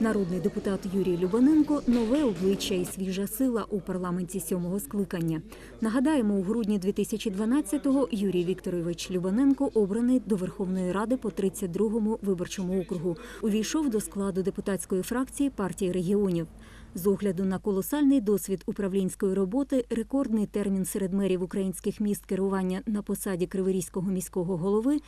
Народний депутат Юрій Любаненко нове обличчя і свіжа сила у парламенті сьомого скликання. Нагадаємо, у грудні 2012-го Юрій Вікторович Любаненко обраний до Верховної Ради по 32-му виборчому округу. Увійшов до складу депутатської фракції партії регіонів. З огляду на колосальний досвід управлінської роботи, рекордний термін серед мерів українських міст керування на посаді Криворізького міського голови,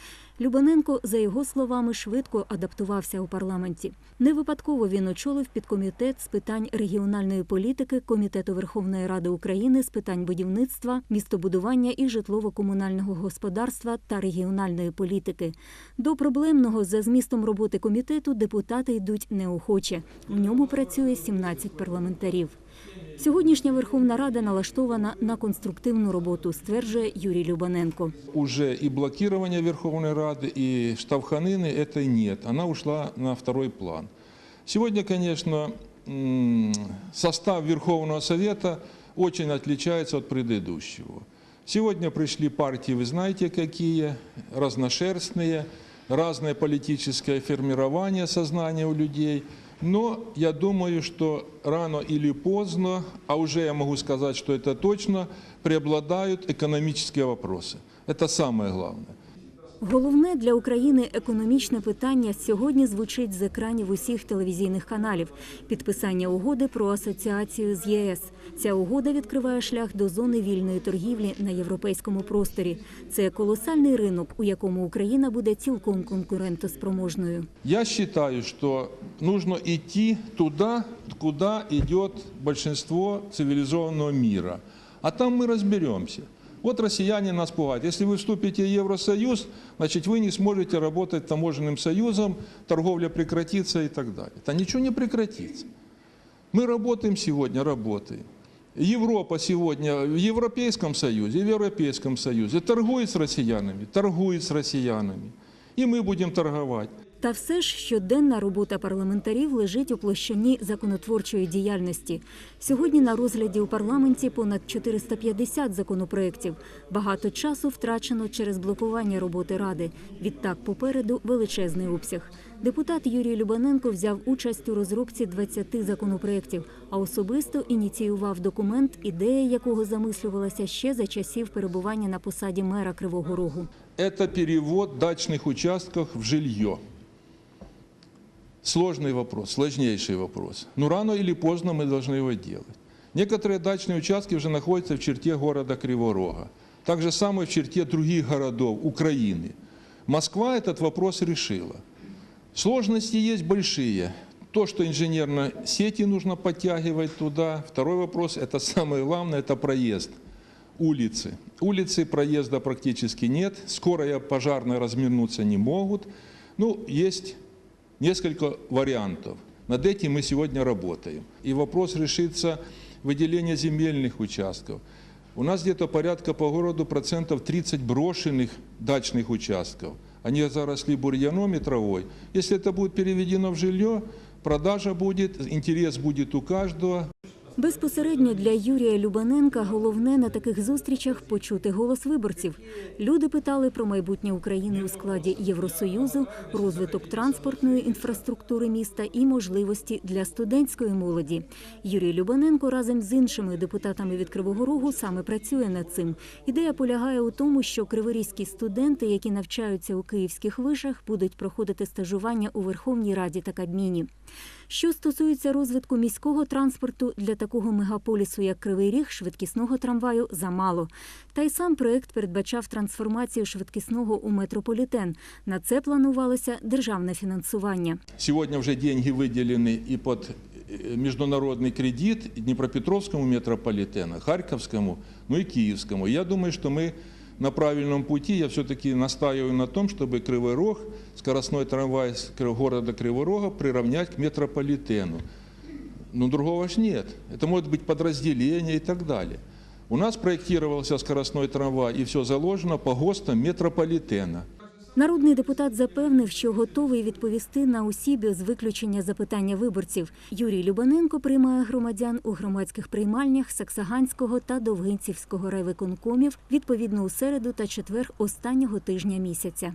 Любаненко, за його словами, швидко адаптувався у парламенті. Не випадково він очолив підкомітет з питань регіональної політики Комітету Верховної Ради України з питань будівництва, містобудування і житлово-комунального господарства та регіональної політики. До проблемного за змістом роботи комітету депутати йдуть неохоче. У ньому працює 17 парламентарів. Сьогоднішня Верховна Рада налаштована на конструктивну роботу, стверджує Юрій Любаненко. уже и блокирование Верховной Рады, и штабханины этой нет. Она ушла на второй план. Сегодня, конечно, м, состав Верховного Совета очень отличается от предыдущего. Сегодня пришли партии, вы знаете, какие, разношерстные, разное политическое формирование сознания у людей. Но я думаю, что рано или поздно, а уже я могу сказать, что это точно, преобладают экономические вопросы. Это самое главное. Головне для України економічне питання сьогодні звучить з екранів усіх телевізійних каналів. Підписання угоди про асоціацію з ЄС. Ця угода відкриває шлях до зони вільної торгівлі на європейському просторі. Це колосальний ринок, у якому Україна буде цілком конкурентоспроможною. Я считаю, что нужно идти туда, куда идет большинство цивилизованного мира. А там мы разберемся. Вот россияне нас пугают. Если вы вступите в Евросоюз, значит вы не сможете работать таможенным союзом, торговля прекратится и так далее. Да ничего не прекратится. Мы работаем сегодня, работаем. Европа сегодня в Европейском Союзе, в Европейском Союзе торгует с россиянами, торгует с россиянами. И мы будем торговать. Та все ж щоденна робота парламентарів лежить у площині законотворчої діяльності. Сьогодні на розгляді у парламенті понад 450 законопроєктів. Багато часу втрачено через блокування роботи ради. Відтак попереду величезний обсяг. Депутат Юрій Любаненко взяв участь у розробці 20 законопроєктів, а особисто ініціював документ, ідея якого замислювалася ще за часів перебування на посаді мера Кривого Рогу. это перевод дачных участков в жилье. Сложный вопрос, сложнейший вопрос. Но рано или поздно мы должны его делать. Некоторые дачные участки уже находятся в черте города Криворога. Так же самое в черте других городов Украины. Москва этот вопрос решила. Сложности есть большие. То, что инженерные сети нужно подтягивать туда. Второй вопрос, это самое главное, это проезд улицы. Улицы проезда практически нет. Скорая пожарная разминуться не могут. Ну, есть несколько вариантов. Над этим мы сегодня работаем. И вопрос решится выделение земельных участков. У нас где-то порядка по городу процентов 30 брошенных дачных участков. Они заросли бурьяном и травой. Если это будет переведено в жилье, продажа будет, интерес будет у каждого. Безпосередньо для Юрія Любаненка головне на таких зустрічах почути голос виборців. Люди питали про майбутнє України у складі Євросоюзу, розвиток транспортної інфраструктури міста і можливості для студентської молоді. Юрій Любаненко разом з іншими депутатами від Кривого Рогу саме працює над цим. Ідея полягає у тому, що криворізькі студенти, які навчаються у київських вишах, будуть проходити стажування у Верховній Раді та Кабміні. Що стосується розвитку міського транспорту для такого мегаполісу, як Кривий Ріг, швидкісного трамваю замало. Та й сам проект передбачав трансформацію швидкісного у метрополітен. На це планувалося державне фінансування. Сегодня уже деньги выделены и под э, международный кредит Днепропетровскому метрополитену, Харьковскому, ну и Киевскому. Я думаю, что мы на правильном пути. Я все-таки настаиваю на том, чтобы Кривой Рог, скоростной трамвай с Кры- города Кривого Рога приравнять к метрополитену. Но другого ж нет. Это может быть подразделение и так далее. У нас проектировался скоростной трамвай, и все заложено по ГОСТам метрополитена. Народний депутат запевнив, що готовий відповісти на усі без виключення запитання виборців. Юрій Любаненко приймає громадян у громадських приймальнях Саксаганського та Довгинцівського райвиконкомів відповідно у середу та четвер останнього тижня місяця.